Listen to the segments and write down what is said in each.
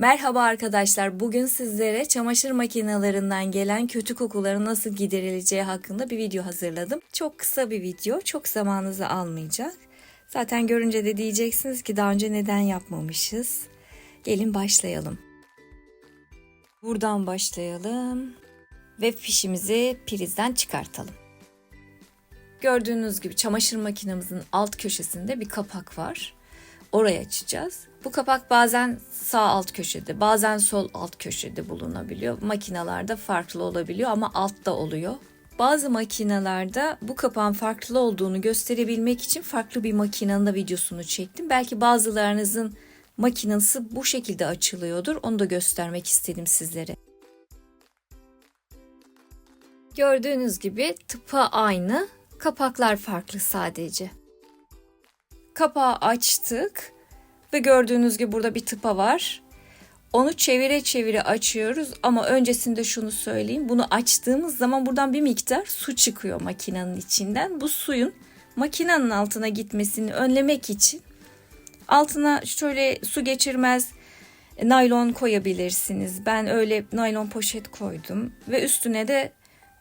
Merhaba arkadaşlar. Bugün sizlere çamaşır makinelerinden gelen kötü kokuların nasıl giderileceği hakkında bir video hazırladım. Çok kısa bir video, çok zamanınızı almayacak. Zaten görünce de diyeceksiniz ki daha önce neden yapmamışız. Gelin başlayalım. Buradan başlayalım ve fişimizi prizden çıkartalım. Gördüğünüz gibi çamaşır makinemizin alt köşesinde bir kapak var. Orayı açacağız. Bu kapak bazen sağ alt köşede, bazen sol alt köşede bulunabiliyor. Makinalarda farklı olabiliyor ama altta oluyor. Bazı makinalarda bu kapağın farklı olduğunu gösterebilmek için farklı bir makinenin de videosunu çektim. Belki bazılarınızın makinesi bu şekilde açılıyordur. Onu da göstermek istedim sizlere. Gördüğünüz gibi tıpa aynı, kapaklar farklı sadece. Kapağı açtık ve gördüğünüz gibi burada bir tıpa var. Onu çevire çevire açıyoruz ama öncesinde şunu söyleyeyim. Bunu açtığımız zaman buradan bir miktar su çıkıyor makinenin içinden. Bu suyun makinenin altına gitmesini önlemek için altına şöyle su geçirmez naylon koyabilirsiniz. Ben öyle naylon poşet koydum ve üstüne de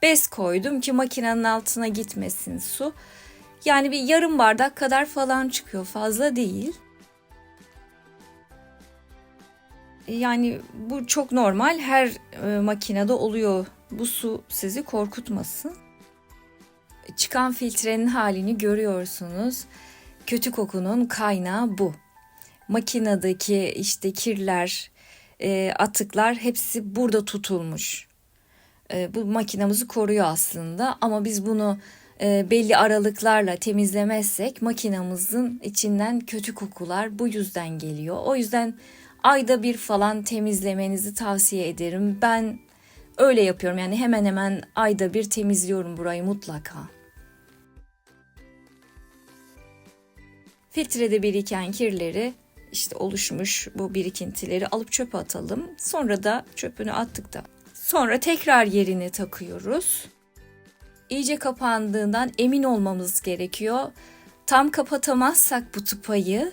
bez koydum ki makinenin altına gitmesin su. Yani bir yarım bardak kadar falan çıkıyor fazla değil. Yani bu çok normal her e, makinede oluyor. Bu su sizi korkutmasın. Çıkan filtrenin halini görüyorsunuz. Kötü kokunun kaynağı bu. Makinedeki işte kirler, e, atıklar hepsi burada tutulmuş. E, bu makinamızı koruyor aslında ama biz bunu belli aralıklarla temizlemezsek makinamızın içinden kötü kokular bu yüzden geliyor. O yüzden ayda bir falan temizlemenizi tavsiye ederim. Ben öyle yapıyorum yani hemen hemen ayda bir temizliyorum burayı mutlaka. Filtrede biriken kirleri işte oluşmuş bu birikintileri alıp çöpe atalım. Sonra da çöpünü attık da sonra tekrar yerine takıyoruz iyice kapandığından emin olmamız gerekiyor. Tam kapatamazsak bu tıpayı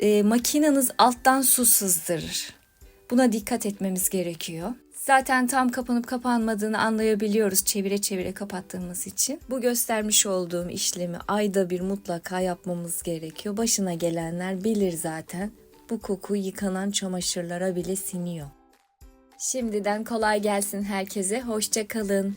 e, makineniz alttan su sızdırır. Buna dikkat etmemiz gerekiyor. Zaten tam kapanıp kapanmadığını anlayabiliyoruz çevire çevire kapattığımız için. Bu göstermiş olduğum işlemi ayda bir mutlaka yapmamız gerekiyor. Başına gelenler bilir zaten. Bu koku yıkanan çamaşırlara bile siniyor. Şimdiden kolay gelsin herkese. Hoşça kalın.